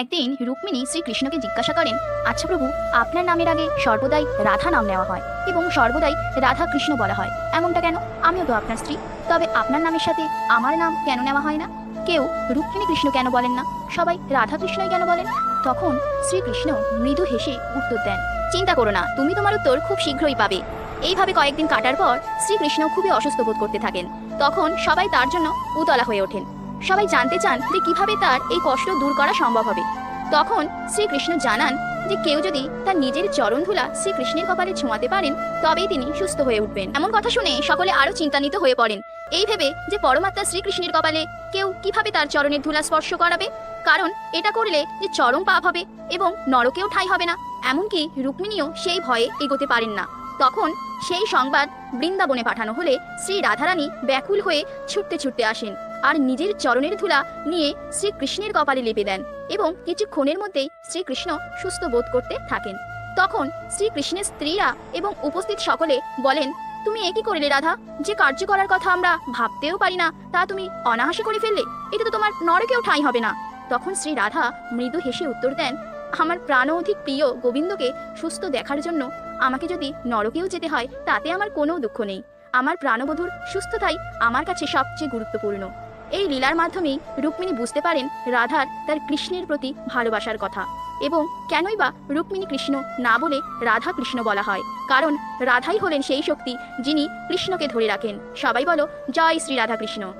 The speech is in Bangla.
একদিন রুক্মিণী শ্রীকৃষ্ণকে জিজ্ঞাসা করেন আচ্ছা প্রভু, আপনার নামের আগে সর্বদাই রাধা নাম নেওয়া হয় এবং সর্বদাই রাধা কৃষ্ণ বলা হয়, এমনটা কেন? আমিও তো আপনার স্ত্রী। তবে আপনার নামের সাথে আমার নাম কেন নেওয়া হয় না? কেউ রুক্মিণী কৃষ্ণ কেন বলেন না? সবাই রাধা কৃষ্ণই কেন বলেন? তখন শ্রীকৃষ্ণ মৃদু হেসে উত্তর দেন, চিন্তা করো না, তুমি তোমার উত্তর খুব শীঘ্রই পাবে। এইভাবে কয়েকদিন কাটার পর শ্রীকৃষ্ণ খুবই অসুস্থ বোধ করতে থাকেন। তখন সবাই তার জন্য উতলা হয়ে ওঠেন। সবাই জানতে চান যে কীভাবে তার এই কষ্ট দূর করা সম্ভব হবে। তখন শ্রীকৃষ্ণ জানান যে কেউ যদি তার নিজের চরণ ধুলা শ্রীকৃষ্ণের কপালে ছোঁয়াতে পারেন, তবেই তিনি সুস্থ হয়ে উঠবেন। এমন কথা শুনে সকলে আরও চিন্তান্বিত হয়ে পড়েন। এই ভেবে যে পরমাত্মা শ্রীকৃষ্ণের কপালে কেউ কীভাবে তার চরণের ধুলা স্পর্শ করাবে? কারণ এটা করলে যে চরম পাপ হবে এবং নরকেও ঠাঁই হবে না। এমনকি রুক্মিণীও সেই ভয়ে এগোতে পারেন না। তখন সেই সংবাদ বৃন্দাবনে পাঠানো হলে শ্রী রাধারানী ব্যাকুল হয়ে ছুটতে ছুটতে আসেন। আর নিজের চরণের ধুলা নিয়ে শ্রীকৃষ্ণের কপালে লেপে দেন এবং কিছুক্ষণের মধ্যেই শ্রীকৃষ্ণ সুস্থ বোধ করতে থাকেন। তখন শ্রীকৃষ্ণের স্ত্রীরা এবং উপস্থিত সকলে বলেন, তুমি একই করলে রাধা? যে কার্য করার কথা আমরা ভাবতেও পারি না, তা তুমি অনাহাসে করে ফেললে? এটা তো তোমার নরকেও ঠাঁই হবে না। তখন শ্রী রাধা মৃদু হেসে উত্তর দেন, আমার প্রাণ অধিক প্রিয় গোবিন্দকে সুস্থ দেখার জন্য আমাকে যদি নরকেও যেতে হয়, তাতে আমার কোনো দুঃখ নেই। আমার প্রাণবধূর সুস্থতাই আমার কাছে সবচেয়ে গুরুত্বপূর্ণ। এই লীলার মাধ্যমেই রুক্মিণী বুঝতে পারেন রাধার তার কৃষ্ণের প্রতি ভালোবাসার কথা এবং কেনই বা রুক্মিণী কৃষ্ণ না বলে রাধা কৃষ্ণ বলা হয়। কারণ রাধাই হলেন সেই শক্তি যিনি কৃষ্ণকে ধরে রাখেন। সবাই বলো, জয় শ্রী রাধা কৃষ্ণ